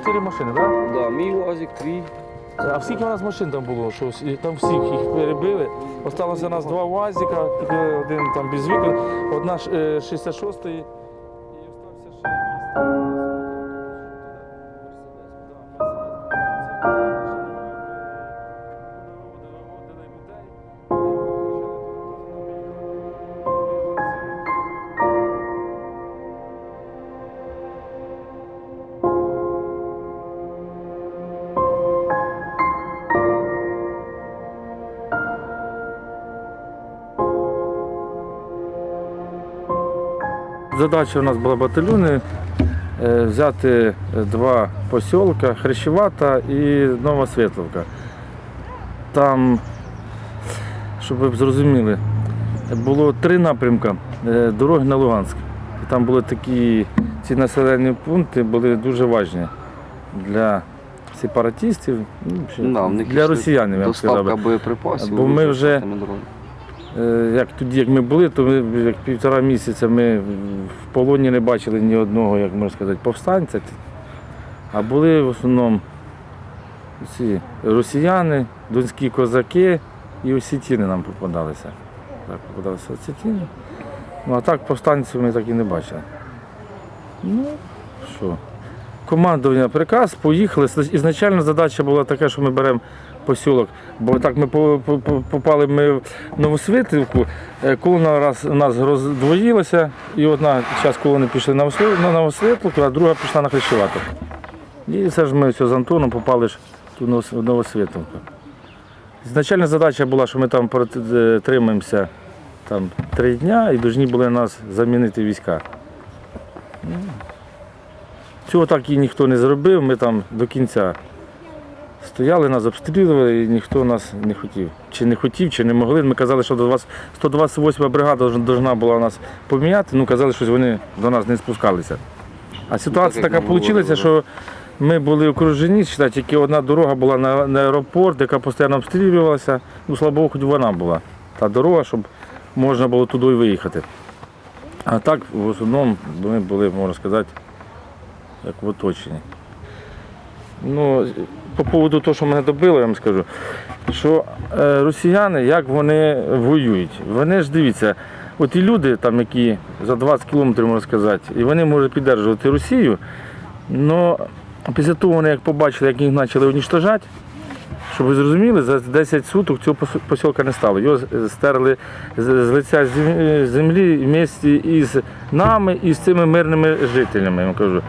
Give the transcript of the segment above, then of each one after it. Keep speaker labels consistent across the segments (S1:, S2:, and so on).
S1: чотири машини, так? Да?
S2: Да, мій УАЗик, твій.
S1: А скільки у нас машин там було? Що всі- там всіх їх перебили. Осталося у нас два УАЗика, один там без вікон, одна ж, е, 66-ї. Задача у нас була батальйони е, взяти два посілка Хрещевата і Новосвітловка. Там, щоб ви зрозуміли, було три напрямки е, дороги на Луганськ. Там були такі ці населені пункти були дуже важні для сепаратистів, ну, для росіянів. Я б сказав. Бо ми вже-. Е, Як тоді, як ми були, то ми як півтора місяця ми в полоні не бачили ні одного, як можна сказати, повстанця. А були в основному ці росіяни, донські козаки і осетіни нам попадалися. Так, попадалися осетіни. Ну а так повстанців ми так і не бачили. Ну, що? Командування приказ, поїхали. Ізначально задача була така, що ми беремо посілок, бо так ми по- по- по- попали ми в Новосвітлівку, е, колона раз нас роздвоїлася, і одна час колони пішли на на а друга пішла на Хрещевату. І все ж ми все з Антоном попали ж в ту Новос- Ізначальна задача була, що ми там протримаємося там три дня і повинні були нас замінити війська. Ну, Цього так і ніхто не зробив, ми там до кінця стояли, нас обстрілювали і ніхто нас не хотів. Чи не хотів, чи не могли. Ми казали, що до вас 128 бригада повинна була нас поміняти, ну казали, що вони до нас не спускалися. А ситуація
S2: як
S1: така вийшла, що ми були окружені, тільки одна дорога була на, на аеропорт, яка постійно обстрілювалася. Ну, слава Богу, хоч вона була. Та дорога, щоб можна було туди і виїхати. А так, в основному, ми були, можна сказати, як в оточенні. Ну, по поводу того, що мене добило, я вам скажу, що е, росіяни, як вони воюють, вони ж дивіться, от і люди, там, які за 20 кілометрів, можна сказати, і вони можуть підтримувати Росію, але після того вони як побачили, як їх почали уничтожати, щоб ви зрозуміли, за 10 суток цього посілка не стало. Його стерли з, лиця землі в місті із нами і з цими мирними жителями, я вам кажу.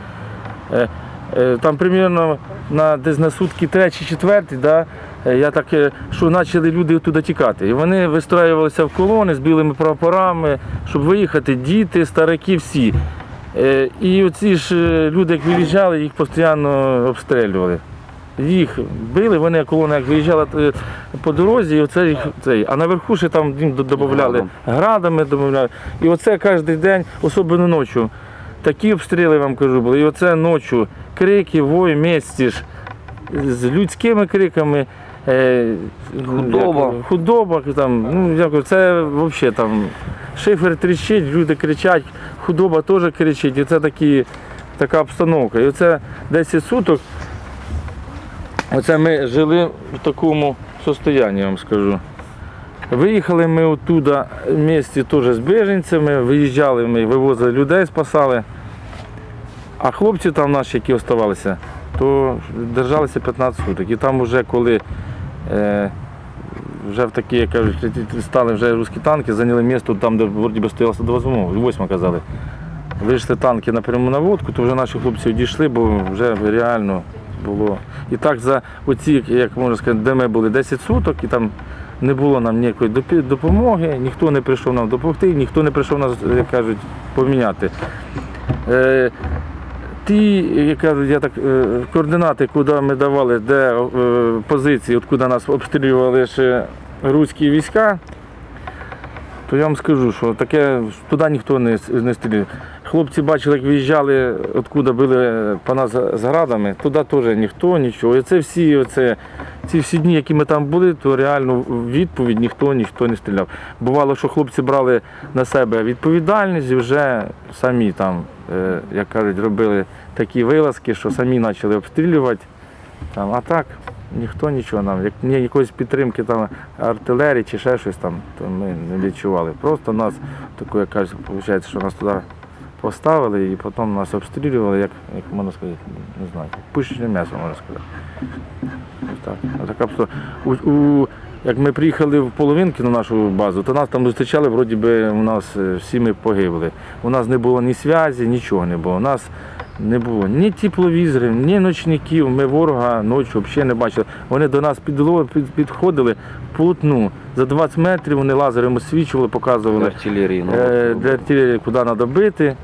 S1: Е, Там примерно на, десь на сутки третій, четвертий, да, е, я так, е, що почали люди туди тікати. І вони вистраювалися в колони з білими прапорами, щоб виїхати, діти, старики, всі. І оці ж люди, як виїжджали, їх постійно обстрілювали. Їх били, вони колона як виїжджала по дорозі, і оце їх цей. А наверху ще там додавали градами, додавали. І оце кожен день, особливо ночі. Такі обстріли вам кажу були. І оце ночі крики, вой, місті ж з людськими криками. Е,
S2: Худоба.
S1: як, худоба там, ну як це взагалі там шифер тріщить, люди кричать, худоба теж кричить. І це такі, така обстановка. І оце 10 суток. Оце ми жили в такому состоянні, я вам скажу. Виїхали ми оттуда місті теж з біженцями, виїжджали ми, вивозили людей, спасали. А хлопці там наші, які оставалися, то держалися 15 суток. І там вже коли е, вже в такі, як стали вже русські танки, зайняли місто там, де вроді би стояла 128, 8 казали. Вийшли танки на пряму наводку, то вже наші хлопці відійшли, бо вже реально було. І так за оці, як можна сказати, де ми були 10 суток, і там не було нам ніякої допомоги, ніхто не прийшов нам допомогти, ніхто не прийшов нас, як кажуть, поміняти. Е, ті, як кажуть, я так, е, координати, куди ми давали, де е, позиції, от куди нас обстрілювали ще руські війська, то я вам скажу, що таке туди ніхто не, не стріляв. Хлопці бачили, як виїжджали, откуда били по нас з градами, туди теж ніхто, нічого. І це всі, оце, ці всі дні, які ми там були, то реально відповідь ніхто ніхто не стріляв. Бувало, що хлопці брали на себе відповідальність і вже самі там е, як кажуть, робили такі вилазки, що самі почали обстрілювати. Там, а так, ніхто нічого нам, як ні якоїсь підтримки там артилерії чи ще щось там, то ми не відчували. Просто нас таку, як кажуть, виходить, що нас туди поставили і потім нас обстрілювали, як, як можна сказати, не знаю, пушечне м'ясо, можна сказати. Так. А така у, у, як ми приїхали в половинки на нашу базу, то нас там зустрічали, вроді би у нас е, всі ми погибли. У нас не було ні зв'язі, нічого не було. У нас не було ні тепловізорів, ні ночників. Ми ворога ночі взагалі не бачили. Вони до нас підходили в. За 20 метрів вони лазером освічували, показували
S2: Артилерії.
S1: е, для артилерії, куди треба бити.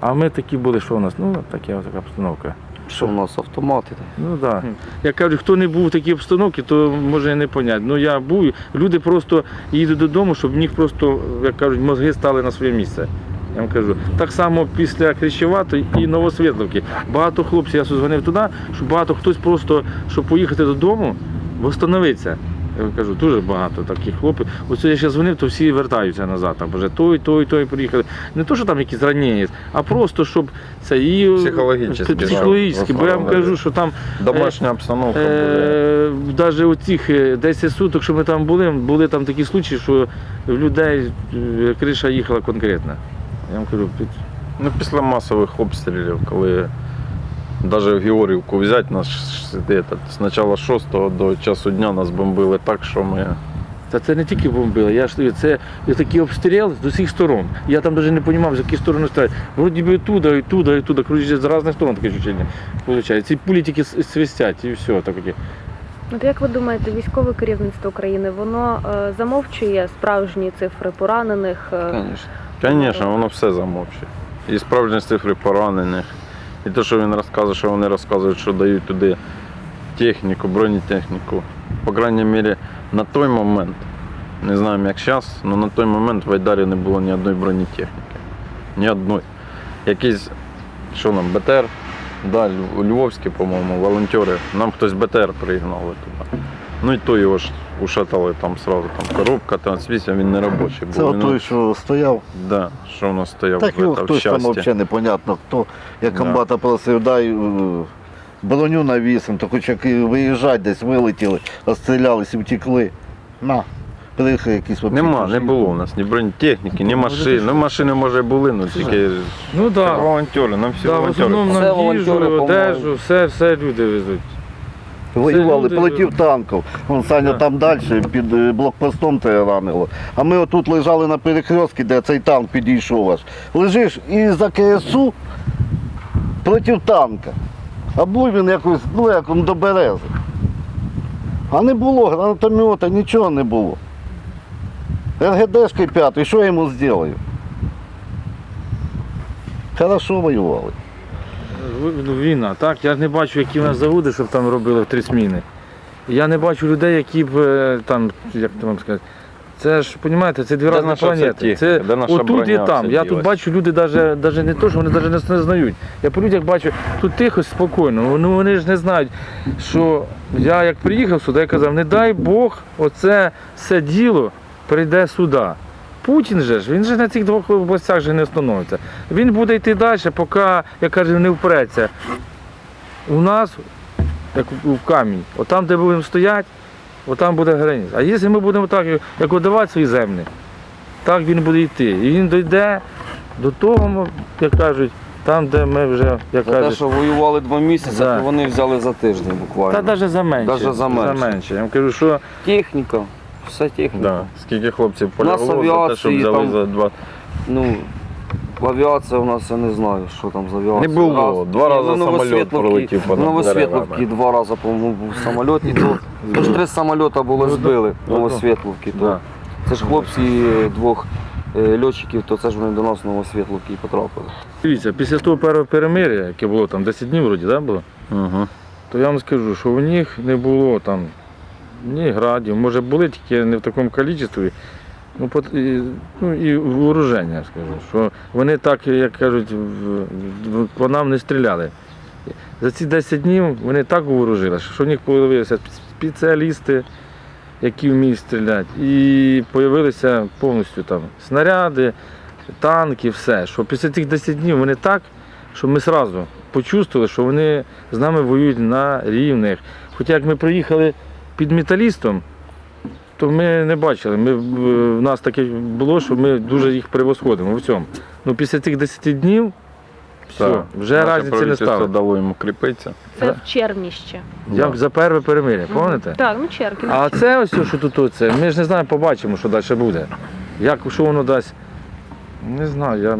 S1: А ми такі були, що у нас? Ну, така, така обстановка.
S2: Що в нас автомати?
S1: Ну так. Да. Я кажу, хто не був в такій обстановці, то може не понять. Ну я був, люди просто їдуть додому, щоб в них просто, як кажуть, мозги стали на своє місце. Я вам кажу. Так само після Крещеватої і Новосвітловки. Багато хлопців, я дзвонив туди, що багато хтось просто, щоб поїхати додому, восстановитися. Я вам кажу, дуже багато таких хлопців. Ось я ще дзвонив, то всі вертаються назад. Там вже той, той, той приїхали. Не то, що там якісь ранення, а просто щоб це і
S3: Психологічно,
S1: психологічно. Бо я вам кажу, що там
S3: Домашня обстановка буде.
S1: Е, Навіть у цих е, 10 суток, що ми там були, були там такі случаї, що в людей е, криша їхала конкретно. Я вам кажу, під...
S3: Ну, після масових обстрілів, коли навіть в Георгівку взяти нас этот, з начала 6 до часу дня нас бомбили так, що ми.
S1: Та це не тільки бомбили, я ж тобі, це такий обстріл з усіх сторон. Я там навіть не розумів, з якої сторони стріляють. Вроді би і туди, і туди, і туди. Коротше, з різних сторон таке відчуття. Виходить. Ці пулі тільки свистять і все. таке.
S4: От як ви думаєте, військове керівництво України воно е, замовчує справжні цифри поранених? е,
S2: Звісно.
S3: Звісно, воно все замовчує. І справжні цифри поранених. І те, що він розказує, що вони розказують, що дають туди техніку, бронетехніку. По крайній мірі, на той момент, не знаю як зараз, але на той момент в Айдарі не було ні одної бронетехніки. Ні одної. Якийсь, що нам, БТР, да, Льв- Львовські, по-моєму, волонтери. Нам хтось БТР пригнали туди. Ну і то його ж ушатали там сразу, там коробка, трансмісія, він не робочий був.
S5: Це
S3: Він,
S5: той, що стояв.
S3: да, що в нас стояв
S5: Так
S3: в,
S5: його
S3: в
S5: хтось там
S3: щасті.
S5: взагалі непонятно, хто як
S3: Да.
S5: комбата просив, дай е, броню навісим, то хоч як і виїжджать десь вилетіли, розстрілялись і втекли. На, приїхали якісь вообще
S3: Нема, не
S5: чужі.
S3: було у нас ні бронетехніки, ні
S1: Ну,
S3: машин. Ну машини може були, ну тільки
S1: Ну так.
S3: волонтери, нам всі
S1: Да, в
S3: волонтери.
S1: основному
S2: Все
S1: нам їжу,
S2: по-моєму.
S1: одежу, все, все люди везуть.
S5: Воювали,
S1: люди-
S5: полетів танків. Вон Саня
S1: Да.
S5: там далі під е, блокпостом те ранило. А ми отут лежали на перехрестці, де цей танк підійшов аж. Лежиш і за КСУ проти танка. А був він якось, ну як він до берези. А не було гранатомета, нічого не було. РГДшки п'ятий, що я йому зроблю? Хорошо воювали.
S1: Ну, війна, так. Я не бачу, які в нас заводи, щоб там робили в три зміни. Я не бачу людей, які б е, там, як то вам сказати, це ж, розумієте, це дві різні планети. Це
S3: Де наша
S1: отут і
S3: броня
S1: там. Я тут бачу, люди навіть, навіть не то, що вони навіть не знають. Я по людях бачу, тут тихо, спокійно. Ну вони ж не знають, що я як приїхав сюди, я казав, не дай Бог, оце все діло прийде сюди. Путін же ж, він же на цих двох областях же не встановиться. Він буде йти далі, поки, як кажу, не впреться. У нас, як у- в камінь, отам, де будемо стояти, отам буде границя. А якщо ми будемо так, як видавати свої землі, так він буде йти. І він дійде до того, як кажуть, там, де ми вже, як
S2: За те, що воювали два місяці,
S1: Да.
S2: то вони взяли за тиждень буквально.
S1: та навіть за менше.
S2: Даже за менше.
S1: Я вам кажу, що
S2: Техніка, вся техніка.
S3: Да. Скільки хлопців
S2: У нас
S3: полягло за те, щоб
S2: авіації
S3: взяли
S2: там-
S3: за два.
S2: Ну, авіація у нас, я не знаю, що там за авіація.
S3: Не було. Два рази
S2: ну,
S3: самоліт пролетів понад
S2: Новосвітловки
S3: деревами.
S2: два рази, по-моєму, був самоліт, і то, то ж три самоліта було
S1: Ну,
S2: збили
S1: ну,
S2: Новосвітловки. То.
S1: Да.
S2: Це ж хлопці двох е, льотчиків, то це ж вони до нас в Новосвітловки і потрапили.
S1: дивіться, після того першого перемир'я, яке було там 10 днів вроді, да, було?
S3: Угу.
S1: то я вам скажу, що у них не було там ні градів, може були тільки не в такому кількості, ну, і, ну і вооруження, скажу, що вони так, як кажуть, по нам не стріляли. За ці 10 днів вони так вооружили, що в них з'явилися спеціалісти, які вміють стріляти, і з'явилися повністю там снаряди, танки, все. Що після цих 10 днів вони так, що ми одразу почувствували, що вони з нами воюють на рівних. Хоча як ми проїхали під металістом, то ми не бачили. Ми, в нас таке було, що ми дуже їх превосходимо в цьому. Ну після цих 10 днів все,
S3: Так.
S1: вже
S3: Наше
S1: разниці не стало.
S3: дало йому кріпитися.
S4: Це в червні ще.
S1: Як за перше перемир'я, пам'ятаєте?
S4: Так, ну червні.
S1: А це ось, що тут оце, ми ж не знаємо, побачимо, що далі буде. Як, що воно дасть. Не знаю, я,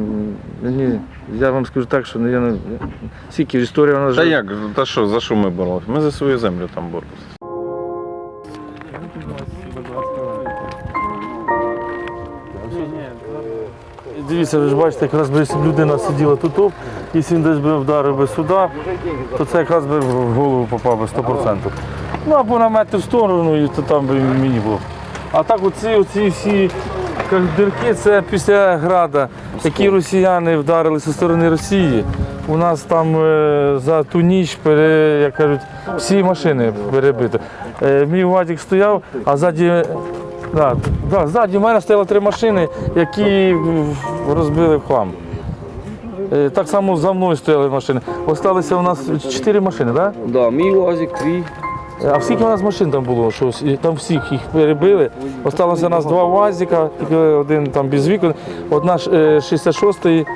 S1: мені, я вам скажу так, що не- я не. Скільки історія вона
S3: Та як, та що, за що ми боролися? Ми за свою землю там боролися.
S1: Дивіться, ви ж бачите, якраз би людина сиділа тут, якщо він десь би вдарив би сюди, то це якраз би в голову попав би 100%. Ну або на метр в сторону, і то там би мені було. А так оці, оці всі дірки, це після града, які росіяни вдарили зі сторони Росії. У нас там е, за ту ніч, пере, як кажуть, всі машини перебито. Е, мій Вадик стояв, а ззаді Да, да, ззаді в мене стояло три машини, які розбили в хлам. Е, Так само за мною стояли машини. Осталися у нас чотири машини, так?
S2: Да, мій УАЗик, твій.
S1: А скільки у нас машин там було, що там всіх їх перебили. Осталося у нас два УАЗика, один там без вікон, одна ж, е, 66-ї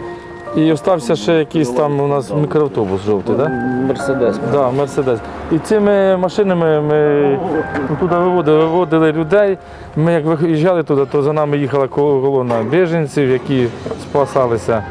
S1: і остався ще якийсь там у нас мікроавтобус жовтий, так?
S2: Мерседес.
S1: Да, Мерседес. І цими машинами ми туди виводили, виводили людей. Ми як виїжджали туди, то за нами їхала колона біженців, які спасалися.